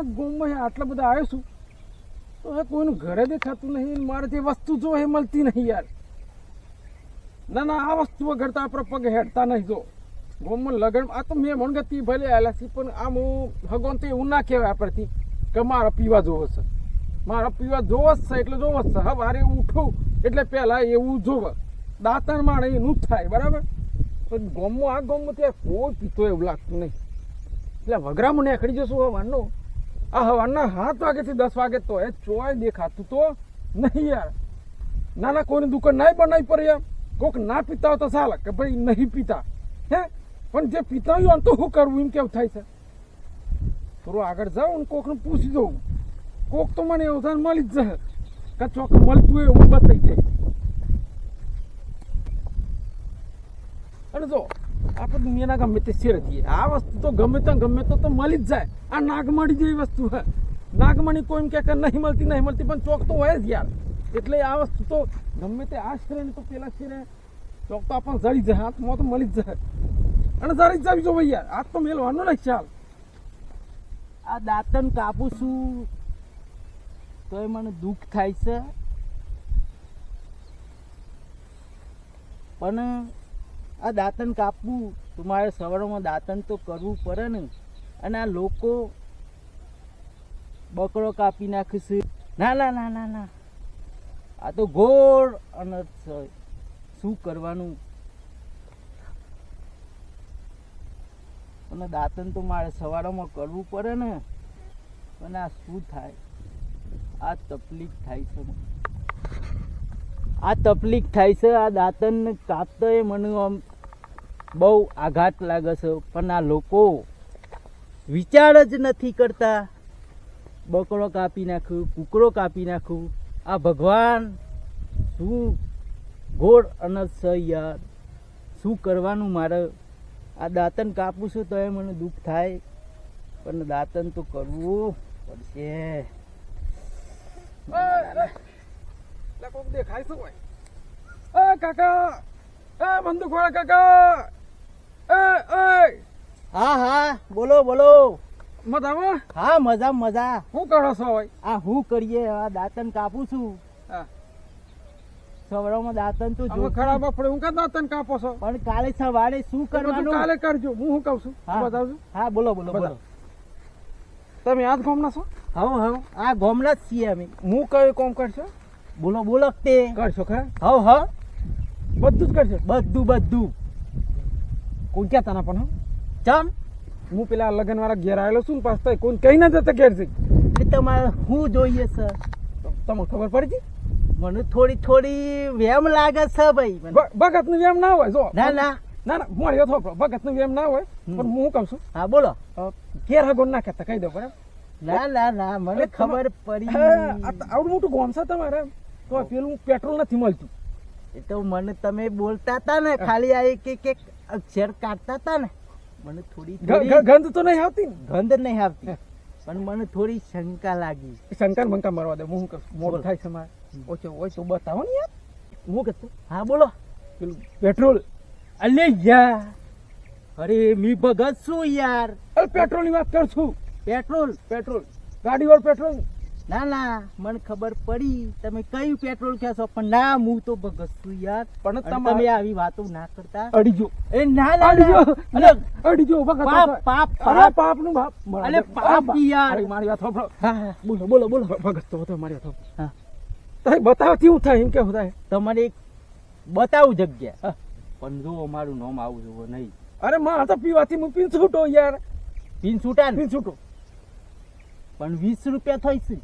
આ ગામમાં આટલા બધા આવ્યો છું તો હવે કોઈનું ઘરે દેખાતું નહીં મારે જે વસ્તુ જો એ મળતી નહીં યાર. ના ના, આ વસ્તુ વગર તો આપણે પગ હેડતા નહીં જો. ગોમમાં લગન, આ તો મેં મણગતી ભલે આવેલા છે, પણ આમ હું ભગવાન તો એવું ના કહેવાય આપણથી કે મારા પીવા જોવો છે. મારા પીવા જોવો જ છે, એટલે જોવો જ છે. હવે હારે ઉઠું, એટલે પહેલા એવું જોવે. દાંતણ માણે એનું જ થાય, બરાબર? પણ ગોમમાં, આ ગોમમાં ત્યાં કોઈ પીતો એવું લાગતું નહીં. એટલે વગરામાં નીકળી જશું હવાનું આ હવાના સાત વાગેથી દસ વાગે તો એ ચોય દેખાતું તો નહીં યાર. નાના કોઈની દુકાન નાય બનાવી પડે યાર. કોક ના પીતા હોય તો ચાલે કે ભાઈ નહીં પીતા. હે? પણ જે પીતા હોય તો શું કરવું? એમ કેવું થાય છે? થોડું આગળ જાઉં કોકને પૂછી દઉં કોક તો મને એવું થાય મળી જ જશે કે ચોક મળતું હોય એવું બતાવી જાય. અને જો આપણે દુનિયાના ગમે તે શેર છીએ આ વસ્તુ તો ગમે તો ગમે તો તો મળી જ જાય. આ નાગમણી જેવી વસ્તુ હે. નાગમણી કોઈ એમ કે નહીં મળતી નહીં મળતી, પણ ચોક તો હોય જ યાર. એટલે આ વસ્તુ તો ગમે તે આ શેરે તો પેલા શેરે ચોક તો આપણને જડી જાય. હાથમાં તો મળી જ જાય. અને જડી જ જાવી જો યાર. આ તો મેલવાનો નહીં ચાલ આ દાંતન કાપું છું. તોય મને દુઃખ થાય છે. પણ આ દાંતન કાપવું, તો મારે સવારમાં દાંતન તો કરવું પડે ને. અને આ લોકો બકરો કાપી નાખશે. ના ના ના ના ના. આ તો ઘોર અનર્થ છે. શું કરવાનું? અને દાંતન તો મારે સવારમાં કરવું પડે ને. પણ આ શું થાય? આ તકલીફ થાય છે આ તકલીફ થાય છે. આ દાંતન કાપતા એ મને આમ બહુ આઘાત લાગે છે, પણ આ લોકો વિચાર જ નથી કરતા. બકરો કાપી નાખ્યું કૂકરો કાપી નાખ્યું આ ભગવાન શું ઘોર અનર્થ છે યાર? શું કરવાનું મારે? આ દાંતન કાપું છું તો એ મને દુઃખ થાય. પણ દાંતન તો કરવું પડશે. દેખાય શું કાકા. બંદૂક વાળા કાકા. હા હા બોલો બોલો. મજામાં? હા મજા મજા. શું કરો છો ભાઈ આ હું કરીએ આ દાંતન કાપું છું. હા. સવારમાં દાંતન તો જો ખરાબ પડે હું કાં દાંતન કાપો છો? પણ કાલે સવારે શું કરવાનું? કાલે કરજો હું શું કહું છું. બતાવજો. હા બોલો બોલો બોલો. તમે યાદ ગોમના છો? હા હા આ ગોમના જ છીએ અમે. હું કયું કોમ કરશો? બોલો બોલો તે. કરશો ખરા? હા હ બધું જ કરશો? બધું બધું. કોઈ ક્યાં તાના પણ? ચમ હું પેલા લગન વાળા ઘેર આવેલો છું ને પાછા કોણ કઈ ના જતા ઘેર છે તમારે શું જોઈએ સર? તમને ખબર પડી મને થોડી થોડી વેમ લાગે છે ભાઈ. ભગતનું વેમ ના હોય જો. ના ના. ના ના મળ્યો થોડો ભગતનું વેમ ના હોય પણ હું કહું છું. હા બોલો. ઘેર હગો ના કહેતા કહી દો બરાબર? ના ના ના મને ખબર પડી. આવડું મોટું ગોમ છે તમારે તો પેલું પેટ્રોલ નથી મળતું. એ તો મને તમે બોલતા હતા ને ખાલી આ એક એક અક્ષર કાઢતા હતા ને મને થોડી ગંધ તો નહીં આવતી ગંધ નહીં આવતી પણ મને થોડી શંકા લાગી. શંકા મંકા મારવા દે હું મોડું. થાય છે મારે. ઓછો તો બતાવો ને યાર. હું કહેતો હા બોલો. પેલું પેટ્રોલ. અલે યાર અરે મી ભગત શું યાર? અરે પેટ્રોલની વાત કરું છું. પેટ્રોલ. પેટ્રોલ. ગાડી વાળું પેટ્રોલ. ના ના મને ખબર પડી. તમે કયું પેટ્રોલ કહેશો પણ ના હું તો ભગત છું યાર. પણ તમે આવી વાતો ના કરતા. અડીજો. એ ના ના અડીજો. અડીજો ભગત પાપ પાપ પાપ પાપનું બાપ. અરે પાપ યાર. મારી વાત સાંભળો. બોલો બોલો બોલો. ભગત તો બતાવો મારી વાત હા. તારે બતાવ કેવું થાય? એમ કેવું થાય? તમારે એક બતાવું જગ્યા. પણ જો અમારું નામ આવું જોવો નહીં. અરે માં તો પીવાથી હું પીન છૂટો યાર. પીન છૂટા પીન છૂટો. પણ વીસ રૂપિયા થઈ છે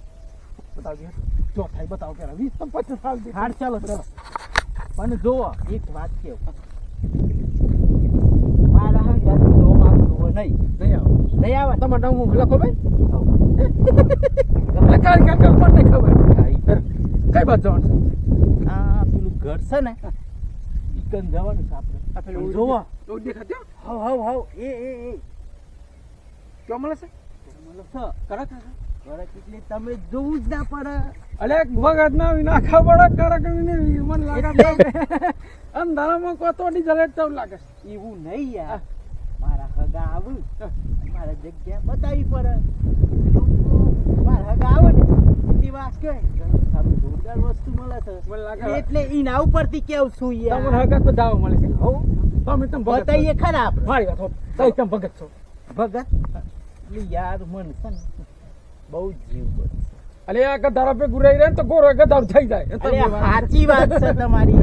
બતાવજો જો થાય બતાવો પેલા વીસ તો પચીસ સાલ હાડ ચાલો ચાલો. પણ જો એક વાત કેવું. મારા હંગાથી નામ આવું જોવો નહીં. નહીં આવો. નહીં આવે. તમારે હું લખો ભાઈ? તમને ક્યાં કાંઈ ખબર નહીં ખબર. કઈ બાત જવાનું આ પેલું ઘર છે ને ઇકન જવાનું છે આપણે. પેલું જોવો. એવું દેખાતો હવ હવ હવ. એ એ એ. ક્યાં મળે છે મતલબ છે. કડક ઘરે એટલે તમે જોવું જ ના પડે. અલે વગત ના વિના ખબર કડકની મને લાગે અંધારામાં કોતોડી જલે તો લાગે એવું નહીં યાર. મારા હગા હગા આવું મારે જગ્યા બતાવી પડે. મારા હગા આવે ને એટલી વાત કહે સારું જોરદાર વસ્તુ મળે છે. મને લાગે એટલે એના ઉપરથી કેવું છું તમને યાર હગત બધાવા મળે છે. હો. તમે તમે છો. ખરા મારી વાત હો તમે ભગત છો. ભગત? યાર મન છે ને. બહુ જીવ બને. અલે આ ગધારા પે ગુરાઈ રહે તો ગોરો ગધાર થઈ જાય. અરે સાચી વાત છે તમારી.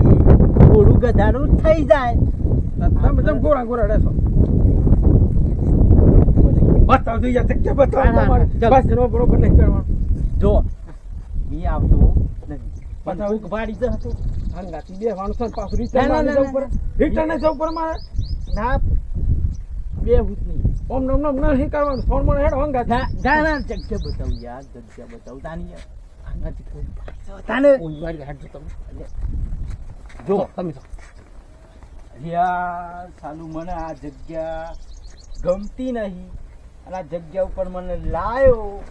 ગોરું ગધારું થઈ જાય. તમે તમે ગોરા ગોરા રહેશો બતાવ જોઈએ કે બતાવ તમારે. બસ એનો બરોબર નહીં કરવાનું. જો મી આવતો નથી. બતાવ. વાળી જ હતો. હંગાતી બે માણસો પાછું ના, return ના, માં જવું પડે. return જવું પડે મારે. ના બે ભૂત ઓમ નમ નમ નથી કરવાનું. ફોન મને હેડ હંગાથી. ના ના ના જગ્યા બતાવું યાર જગ્યા બતાવું. તાની યાર આનાથી થોડી તાને? ઓય મારી હેડ જો તમે. જો. તમે. યાર સાલું મને આ જગ્યા ગમતી નહીં. અને આ જગ્યા ઉપર મને લાયો.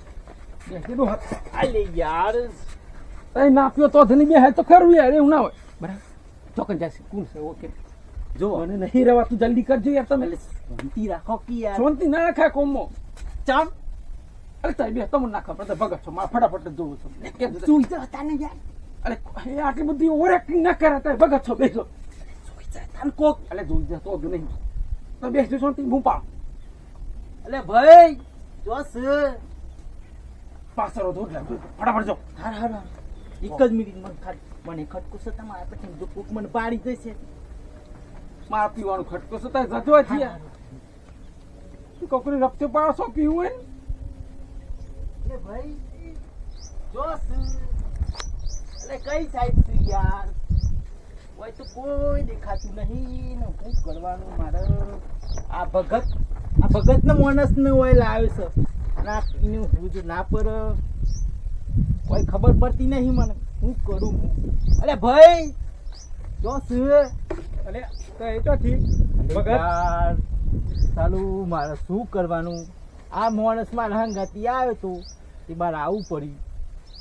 કીધું. અલે યાર. તઈ નાપ્યો તો ધની બે હે તો ખરું યાર એવું ના હોય. બરાબર. ચોકન જાય છે કોણ છે? ઓકે. જો. મને નહીં રહેવા તું જલ્દી કરજો યાર તમે. શાંતિ રાખો કે યાર. શાંતિ ના રાખે કોમો ચાલ. અરે તઈ બે તમને ના ખબર ભગત છો મારે ફટાફટ જોવું છું. કેમ છે? તો હતા ને યાર. અરે એ આટલી બધી ઓવર એક્ટિંગ ના કરે તઈ ભગત છો બેસો. તાને કોક. અલે જોઈ જા તો નહીં. તો બેસજો શાંતિ હું પાડ. અલે ભાઈ જોસ પાછળ ધોડ લાગ ફટાફટ જો. હાર હાર હાર. એક જ મિનિટ મને ખાલી મને ખટકો છે તમારા. પછી જો કોક મને પાડી જશે મારા પીવાનું ખટકો છે, તારે જજો થયા. કોકરી રફતે પાડો પીવું હોય ને? ભાઈ જોસ અરે કઈ સાઈડ છે યાર? હોય તો કોઈ દેખાતું નહીં, ને હું કરવાનું? મારે આ ભગત આ ભગત ને માણસ ને હોય લાવ્યો છે ના એનું હું જો ના પર કોઈ ખબર પડતી નહીં મને. હું કરું હું? અરે ભાઈ જોસ અલે તો એ તો ઠીક. ભગત? સાલું મારે શું કરવાનું? આ માણસ મારા હંગાતી આવ્યો તો તે મારે આવવું પડ્યું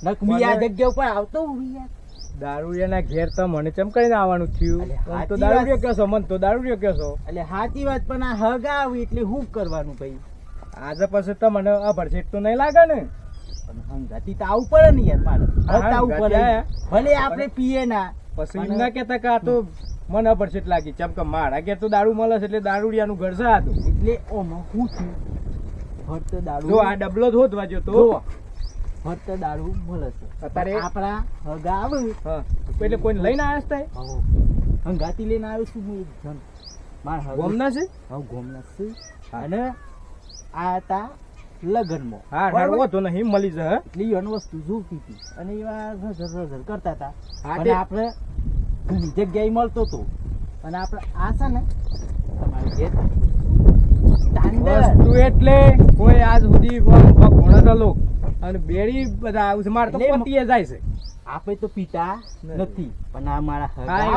નકમી આ જગ્યા ઉપર આવતો હું યાર. દારૂડિયાના ઘેર તો મને ચમ કરીને આવવાનું થયું? આમ તો દારૂડિયો કહેશો મને તો દારૂડિયો કહેશો. એટલે સાચી વાત પણ આ હગ આવી એટલે હું કરવાનું ભાઈ? આજે પછી તો મને આ ભરસેટ તો નહીં લાગે ને. પણ હંગાતી તો આવવું પડે ને યાર મારે. હદ પડે. ભલે આપણે પીએ ના. પછી એમ ના કહેતા કે આ તો મને પડશે લાગી. ચમ કે મારા ઘેર તો દારૂ મળે છે એટલે દારૂડિયાનું ઘર છે હતું એટલે ઓમાં હું છું? ફક્ત દારૂ જો આ ડબલો જ હોત તો. ફક્ત દારૂ મળે છે. અત્યારે- આપણા હગા આવે. એટલે કોઈને લઈને આવ્યા છે હંગાતી લઈને આવ્યો છું હું એક જણ. મારા ગોમના છે? હા ગોમના છે. અને આ હતા લગ્નમાં. હા? નહીં મળી જાય એટલે વસ્તુ જોતી હતી. અને એવા કરતા હતા. અને આપણે જગ્યાએ મળતો હતો અને આપણે આ છે ને તમારે standard. વસ્તુ એટલે કોઈ આજ સુધી તો લોક અને બેડી બધા આવું મારે તો જાય છે. આપણે તો પીતા નથી. પણ આ મારા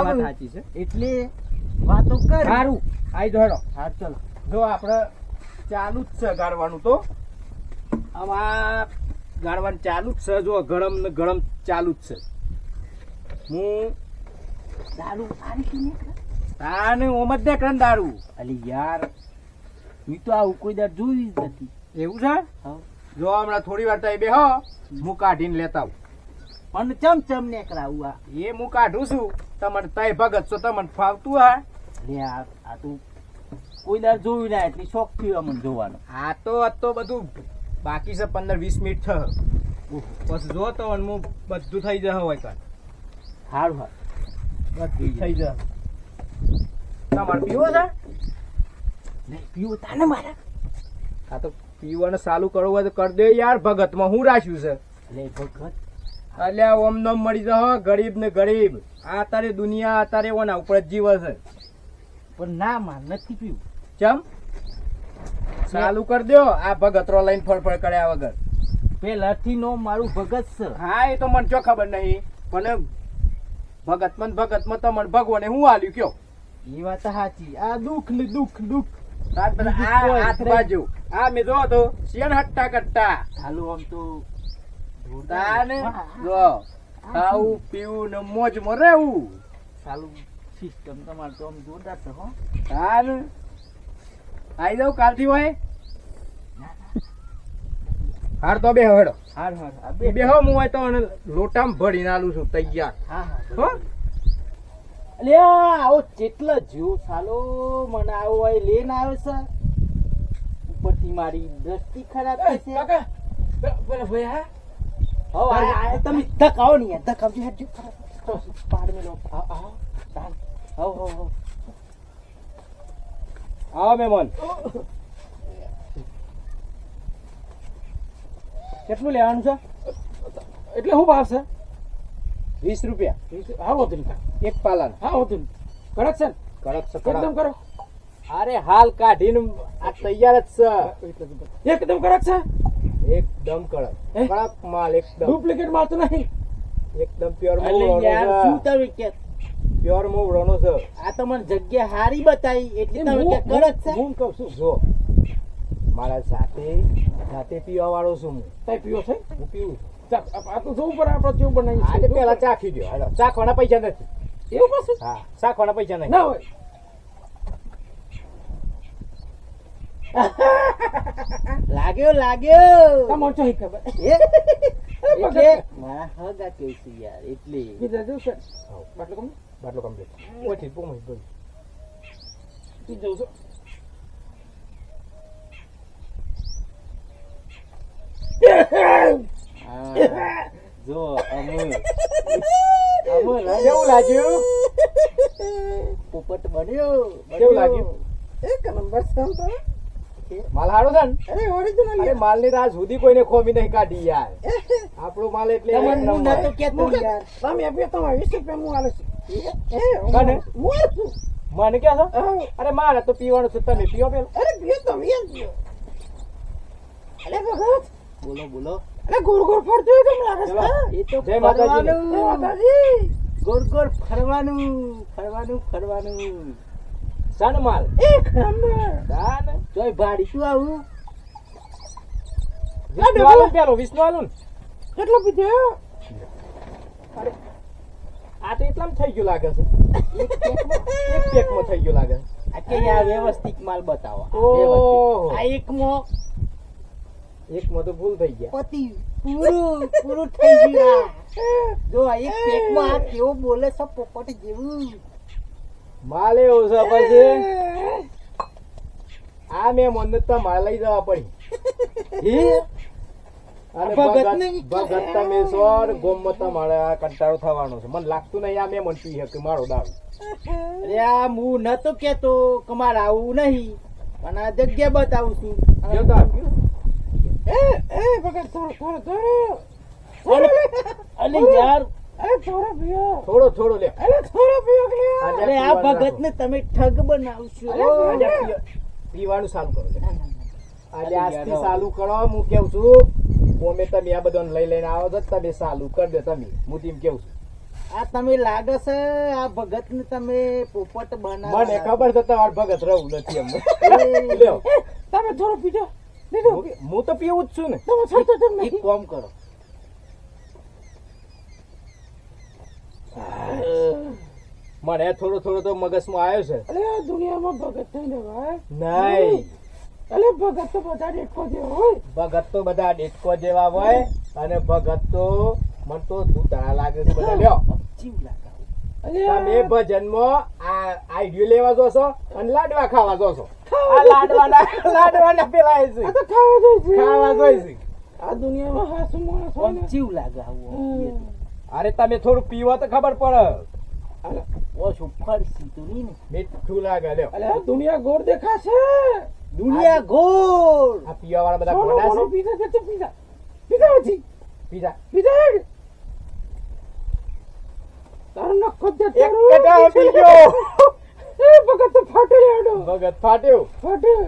વાત સાચી છે. એટલે વાતો કર. સારું આઈ જોડો હા ચલો. જો આપણે ચાલુ જ છે ગાળવાનું તો. આમાં ગાળવાનું ચાલુ જ છે જો ગરમ ને ગરમ ચાલુ જ છે. હું દારૂ સારી પીને તાને ઓમ જ દારૂ. અલી યાર હું તો આવું કોઈ દર જોયું જ નથી. એવું છે? જો હમણાં થોડી વાર તમે બેહો. હું કાઢીને લેતા આવું. પણ ચમ ચમ ને કરાવું આ? એ હું કાઢું છું. તમને તય ભગત છો તમને ફાવતું હા લે આ તું કોઈ દર જોયું ના એટલી શોખ થયો અમને જોવાનો. આ તો આ તો બધું બાકી છે પંદર વીસ મિનિટ થયો. બસ જો તો હું બધું થઈ જશે હોય તો. સારું હા બધું થઈ જશે તમારે પીવો છે? નહીં. પીવો તાને મારા. આ તો પીવાનું ચાલુ કરવું હોય તો કરી દે યાર ભગતમાં હું રાખ્યું છે? નહીં ભગત. અલ્યા ઓમ નમ મળી જશે ગરીબ ને ગરીબ. આ તારે દુનિયા અત્યારે ઓના ઉપર જ જીવે છે. પણ ના માં નથી પીવું. ચમ? ચાલુ કરી દો. આ ભગતરો લઈને ફળફળ કર્યા વગર. પેલાથી નો મારું ભગત છે. હા એ તો મને ચો ખબર નહીં. પણ ભગતમાં ને ભગતમાં તમને ભગવાને હું આલ્યું કયો? એ વાત સાચી. આ દુઃખ ને દુઃખ દુઃખ. તાર પેલા આ હાથ બાજુ. આ મેં જો તો શિયન હટ્ટા કટ્ટા ચાલુ આમ તો તાને જો ખાવું પીવું ને મોજમાં રહેવું. ચાલુ સિસ્ટમ તમારે તો આમ જોરદાર છે હો. તાને આઈ જાવ કાલથી હોય? હાર તો બે હેડો. હાર હાર બે બેહો હું હોય તો લોટામાં ભરીને આલું છું તૈયાર. હા હા હો? અલે આવો જેટલા જીવ સાલો. મને આવો હોય લેન આવે છે. ઉપરથી મારી દ્રષ્ટિ ખરાબ થઈ છે બોલે ભાઈ હા? હવે તમે ધક આવો ને ધક આવજો હેડજો પાડ મેલો આવો આવો તાન. આવો આવો આવો. આવો મહેમાન કેટલું લેવાનું છે? એટલે શું ભાવ છે? વીસ રૂપિયા. હા હોતું એક પાલા હા હોતું કડક છે કડક છે એકદમ. કરો. અરે હાલ કાઢીને આ તૈયાર જ એકદમ કડક છે? છે એકદમ કડક. કડક માલ એકદમ. ડુપ્લિકેટ મારતું નહીં. એકદમ પ્યોર અલે યાર શું તમે કે? પ્યોર મોવડોનો છે. આ તો મને જગ્યા હારી બતાવી. એટલે તમે કે કડક છે? હું કહું છું જો. મારા સાથે સાથે પીવા વાળો છું હું. તાઈ પીવો છે? હું પીવું આ આ તો જોવું પડે આપણે કેવું બનાવીએ આજે. પેલા ચાખી દો હાલો ચાખવાના પૈસા નથી. એવું પાસે હા ચાખવાના પૈસા નહીં. ના હોય. લાગ્યો લાગ્યો. ખબર. એટલે મારા હગા છે યાર એટલે. બીજા બાટલો કમ બાટલો કમ્પ્લીટ ઓછી પોમ બોલ તું જવું છું હા. જો અમુલ અમુલ કેવું લાગ્યું પોપટ બન્યો કેવું લાગ્યું એક નંબર તો માલ હારો છે ને અરે ઓરિજિનલ અરે માલની રાહ સુધી કોઈને ખોમી નહીં કાઢી યાર આપણો માલ એટલે તમને હું. નતો કેતો યાર તમે આપી તમારે વીસ રૂપિયા હું આલે છું એ કને? મને કે છો અરે મારે તો પીવાનું છે તમે પીઓ પેલા અરે પીઓ તમે અરે ભગત બોલો બોલો અરે ગોળ ગોળ ફરતું હોય કેમ લાગે છે એ તો જય માતાજી. જય માતાજી. ગોળ ગોળ ફરવાનું ફરવાનું ફરવાનું. સનમાલ. એક નંબર. દાન. જોઈ ભાડી શું આવું? વિષ્ણુ આલું પેલો વિષ્ણુ આલું ને કેટલો પીધો? આ તો એટલામાં થઈ ગયું લાગે છે. એક પેકમાં થઈ ગયું લાગે આ કે આ વ્યવસ્થિત માલ બતાવો. આ ઓહો. એકમાં તો ભૂલ થઈ ગયા. પતિ પૂરું પૂરું થઈ ગયું. જો આ એક પેકમાં આ કેવો બોલે છે પોપટ જેવું. માલે એવો છે પછી આ મેં મને તમારે લઈ જવા પડી. અને ભગત ભગત તમે સ્વર ગોમમાં મારે આ કંટાળો થવાનો છે. મને લાગતું નહીં આ મેં મન પી કે મારો દારૂ અરે આ હું નતો કેતો કે મારે આવું નહીં. પણ આ જગ્યા બતાવું છું. જો એ એ થોડો થોડો થોડો. અરે અરે યાર. થોડો થોડો થોડો લે. થોડો પીઓ અરે આ ભગત ને તમે ઠગ બનાવશો. પીવાનું ચાલુ કરો આજે આજથી. ચાલુ કરો. હું કેવું છું? ઓમે તમે આ બધાને લઈ લઈને આવો છો તમે ચાલુ કરી દો તમે. હું તેમ કેવું છું. આ તમે લાગે છે આ ભગત ને તમે પોપટ બનાવો મને ખબર છે તમારે ભગત રહું નથી એમ. તમે થોડો પીજો. લીધો હું- તો પીવું જ છું ને. તમે છોડતો તેમ એક કામ કરો. મને થોડો થોડો તો મગજમાં આવ્યો છે. અરે આ દુનિયામાં ભગત થઈને ભાઈ નહીં. અરે ભગત તો બધા દેખો જેવા હોય. ભગત તો બધા ડેટકો જેવા હોય અને ભગત તો મને તો દૂધ લાગે છે બધા. લ્યો. જીવ લાગાવો તમે ભજનમાં આ આઈડિયો લેવા જોશો અને લાડવા ખાવા જોશો. આ લાડવાના લાડવાના પેલા છે. તો ખાવા જોઈએ ખાવા જોઈશે. આ દુનિયામાં હાસુ માણસ હોય જીવ લાગાવો હમ. અરે તમે થોડું પીવો તો ખબર પડે. ઓછું ફરસી તું નહીં ને. મીઠું લાગે લ્યો. આ દુનિયા ગોળ દેખાશે. દુનિયા ગોળ. આ પીવા વાળા બધા થોડો છે? તો પીધા. નથી પીઝા પીધા હેડ. તારો નખો જ ગયો. એ ભગત તો ફાટે રેડો ભગત ફાટ્યું. ફાટ્યો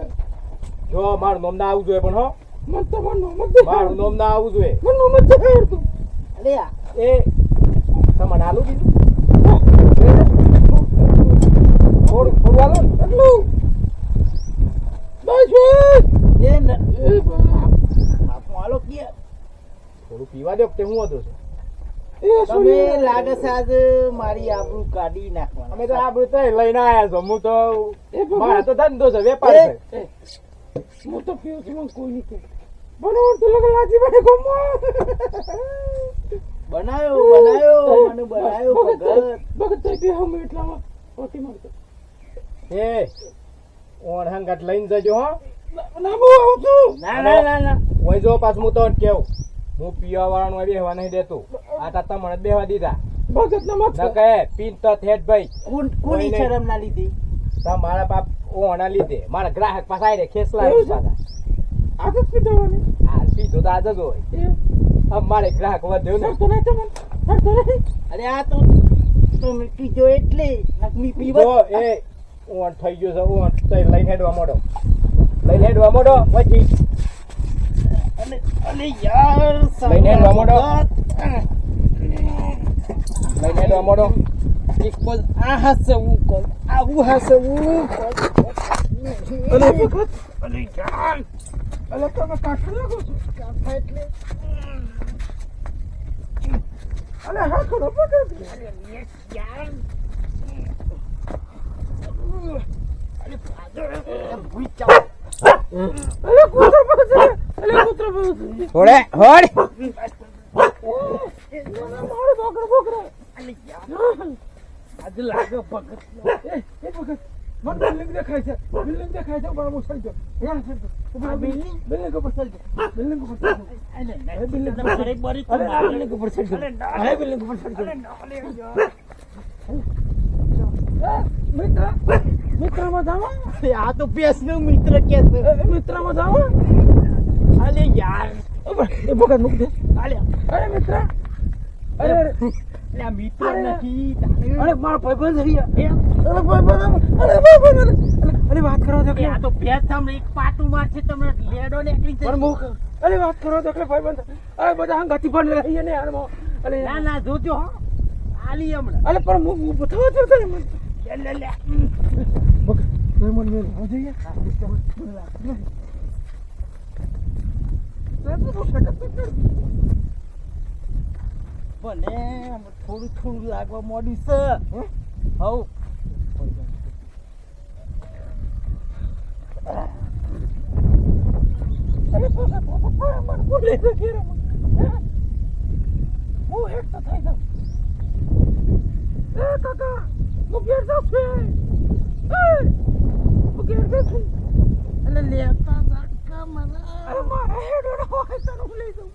જો મારું નામ ના આવવું જોઈએ પણ હો. મન તો મન નોમ જ મારું નામ ના આવવું જોઈએ. મન નોમ જ એ તમને આલુ કીધું? થોડું થોડું આલો ને. એટલું બસ એ હાલો કે થોડું પીવા દો કે હું હતું છે? તમે લાગે છે મારી આબરૂ કાઢી નાખવાના અમે તો આ બધું લઈને આયા છો. હું તો એ ભગવાન. મારા તો ધંધો છે વેપાર છે. હું તો પીવું છું કોઈ નહીં કહે તો લગ લાજી બેઠે ગમો. બનાયો બનાયો મને બનાયો ભગત ભગત. થઈ ગયો હું એટલામાં. ઓટી મારતો એ ઓણ લઈને જજો હો. ના હું આવું છું. ના ના ના ના. ઓય જો પાછું હું તો કેવું. હું પીવા વાળાનું બેહવા નહીં દેતો. આ તાતા મને જ બેહવા દીધા. ભગત ના મત ન કહે પીન તો થેટ ભાઈ. કોણ કોની શરમ ના લીધી? તમારા બાપ ઓણા લીધે. મારા ગ્રાહક પાસે રે ખેસલા? પાછા આદત પીધવાની? આ પીધો તો આજ જ હોય એ મારે ગ્રાહક વધ્યો ને તો નહીં તમને અરે આ તો તમે પીજો એટલે નકમી પીવો. એ ઓણ થઈ ગયો છે ઓણ તઈ લઈને હેડવા મોડો. લઈને હેડવા મોડો પછી અને અને યાર લઈને હેડવા મોડો. ભગત. લઈને હેડવા મોડો. એક આ હસવું કર આવું હસવું કર અલે ભગત અલે યાર. અલે તમે કાઠું લાગો છો? એટલે અલે હા યાર. અરે ભૂઈ ચાવ અલે કૂતરો ભગત અલે કૂતરો ભગત થોડે હોડ મારે બોકરો બોકરો આજે લાગે ભગત ભગત મને બિલ્ડિંગ દેખાય છે બિલ્ડિંગ દેખાય છે બરાબર સરી જો યાર સરી આ બિલ્ડિંગ? બિલ્ડિંગ ઉપર સરી જાઓ બિલ્ડિંગ ઉપર સરી અરે અરે બિલ્ડિંગ અરે બિલ્ડિંગ ઉપર સરી જાઓ અરે બિલ્ડિંગ ઉપર સરી જાઓ મિત્ર મિત્ર મજામાં આ તો પેસનું મિત્ર કે છે. એ, મિત્ર મજામાં અરે યાર. એ બોકા મૂક દે. અરે અરે મિત્ર. અરે અરે. મિત્ર નથી. અરે મારો ભાઈબંધ યાર. અરે ભાઈબંધ અરે ભાઈબંધ અરે, વાત કરો તો અરે આ તો પેસ સામે એક પાટું મારશે તમને લેડો પણ અરે વાત કરો તો ભાઈબંધ. અરે બધા ગતિ પણ રહીએ ને યાર અરે ના ના જોજો હા. આલી હમણાં. અરે પણ હું તને મને લે લે લે બક તો મને મેં રાહ ભલે, આમ થોડું થોડું લાગવા મોડ્યું છે. હવ. મને મને હું? હેડ તો થઈ જાઉં કાકા જાઉં છું એટલે લેતા ઝટકા મને અરે મારા હેડ હોય તને હું લઈ દઉં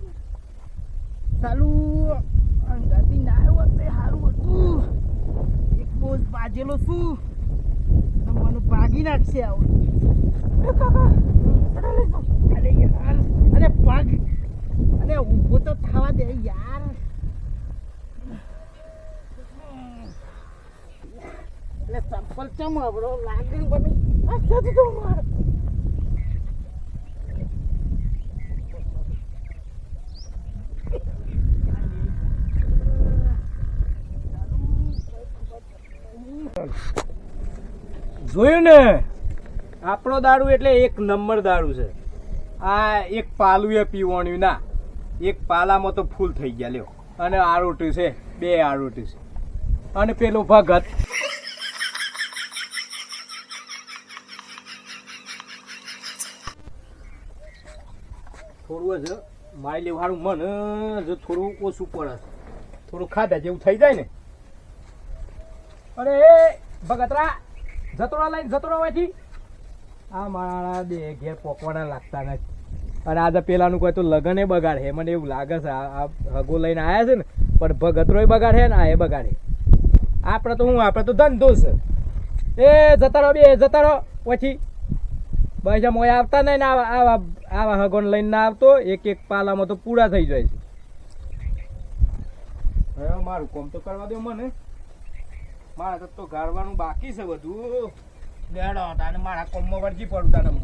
ચાલુ અંગાથી ના આવ્યો તે સારું હતું એક બોજ બાજેલો છું મને ભાગી નાખશે આવું કાકા અરે અરે યાર અરે પગ અરે ઊભો તો થવા દે યાર એટલે ચંપલ ચમ હબળો લાગણી બની. આ જોયું ને? આપણો દારૂ એટલે એક નંબર દારૂ છે. આ એક પાલુએ એ પીવાનું ના એક પાલામાં તો ફૂલ થઈ ગયા લ્યો. અને આરોટી છે બે આરોટી છે. અને પેલું ભગત. જ મારી લેવાનું મન જ થોડું ઓછું પડે થોડું ખાધા જેવું થઈ જાય ને? અરે, એ, ભગતરા, જતોડા લઈને જતોડા હોયથી? આ મારા બે ઘેર પોકવાના લાગતા નથી. અને આજે પેલાનું કોઈ તો લગને બગાડ હે મને એવું લાગે છે, આ હગો લઈને આવ્યા છે ને, પણ ભગતરોય બગાડ છે ને, આ એ બગાડે આપણે તો હું, આપણે તો ધંધો છે. એ જતા રહો બે જતા રહો પછી બીજા મોય આવતા નહીં ને આવા આવા આવા હગોને લઈને ના આવતો એક એક પાલામાં તો પૂરા થઈ જાય છે. હવે મારું કોમ તો કરવા દો મને. મારા તો તો ગાળવાનું બાકી છે બધું. લેડો તાને મારા કોમમાં વળગી પડું તાને હું.